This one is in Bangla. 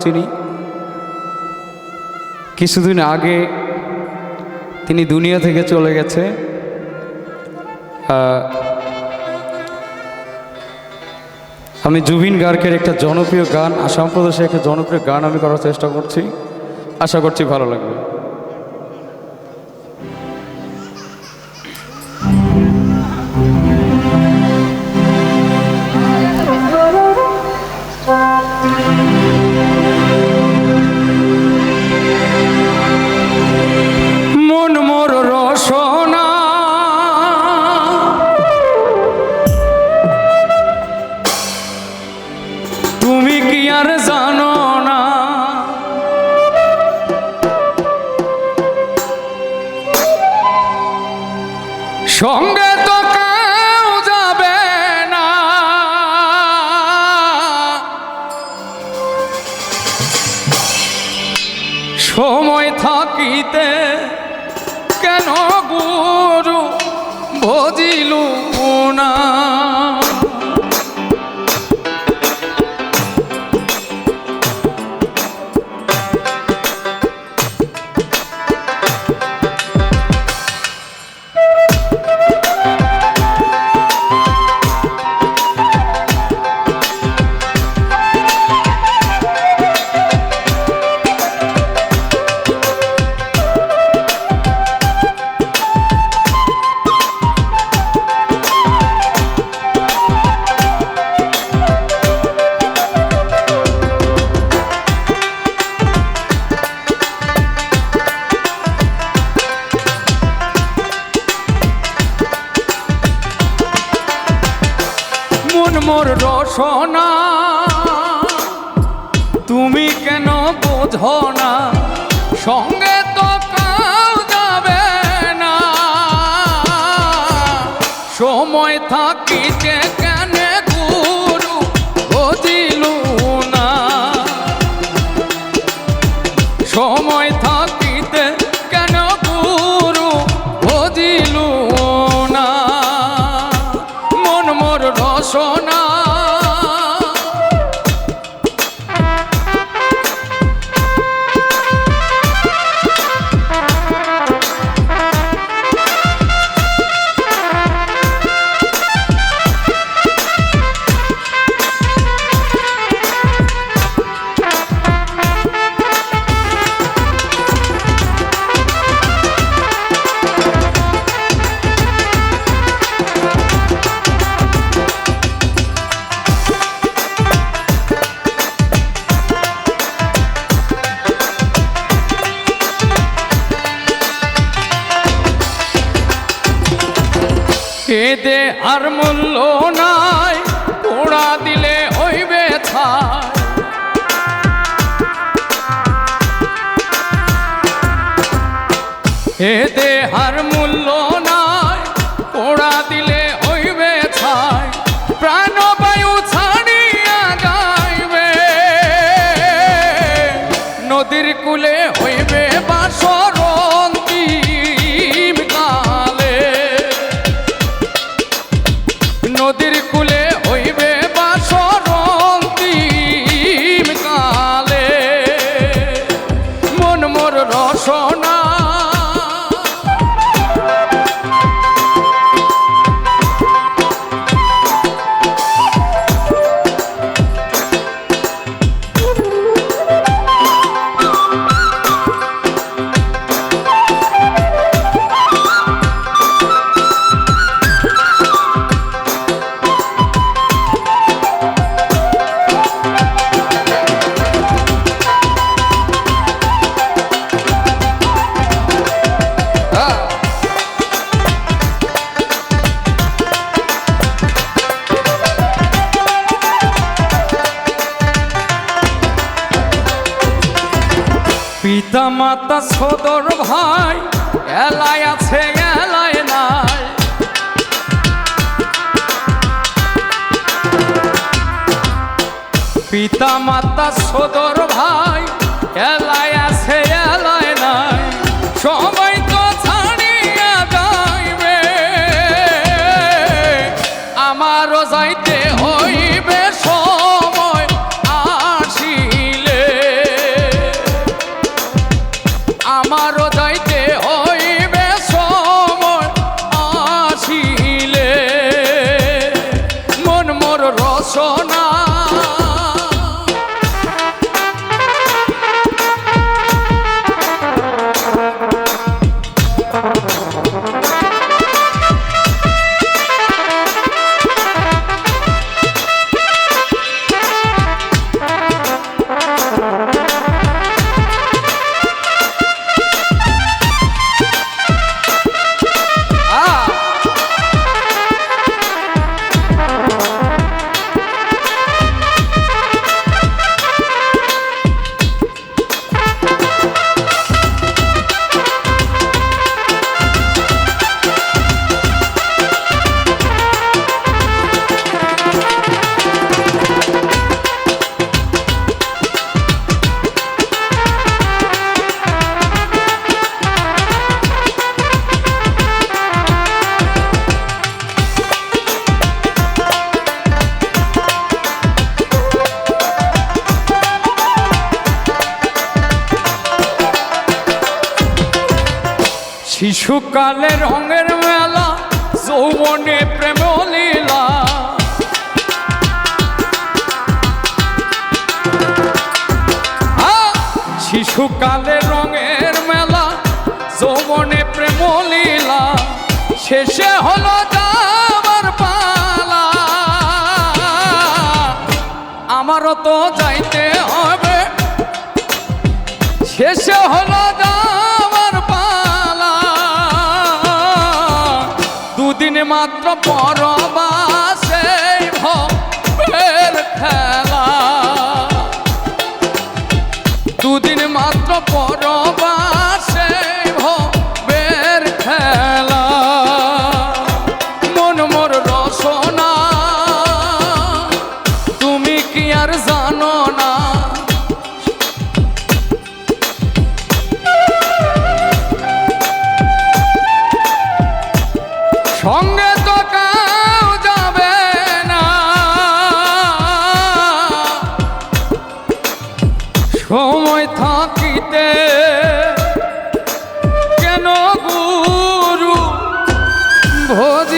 চিনি কিছুদিন আগে তিনি দুনিয়া থেকে চলে গেছে। আমি জুবিন গার্গের একটা জনপ্রিয় গান, আসাম প্রদেশে একটা জনপ্রিয় গান আমি করার চেষ্টা করছি। আশা করছি ভালো লাগবে। সঙ্গে তো কেউ যাবে না। সময় থাকিতে কেন রসনা তুমি কেন বোঝো না? সঙ্গে তো কাউ যাবে না। সময় থাকিতে কেন গুরু বুঝিল না? সময় থাকিতে কেন গুরু বুঝিল না? মন মোর রসনা। আর মূল্য নাই, পোড়া দিলে হইবে ছাই এদে আর মূল্য নাই, পোড়া দিলে হইবে ছাই প্রাণ বায়ু ছাড়িয়া যাইবে, নদীর কূলে হইবে বাসরন্তিম নদীর মাতা সদর ভাই এলায় আছে এলায় নাই। পিতা মাতা সদর ভাই এলায় শিশুকালে রঙের মেলা, যৌবনে প্রেম লীলা। শিশুকালে রঙের মেলা, যৌবনে প্রেম লীলা। শেষে হলো আমার পালা। আমারও তো যাইতে হবে। শেষে হলো মাত্র পরবাসে ভের খেলা। দুদিন মাত্র পরবাসে সময় থাকিতে। কেন গুরু ভোজ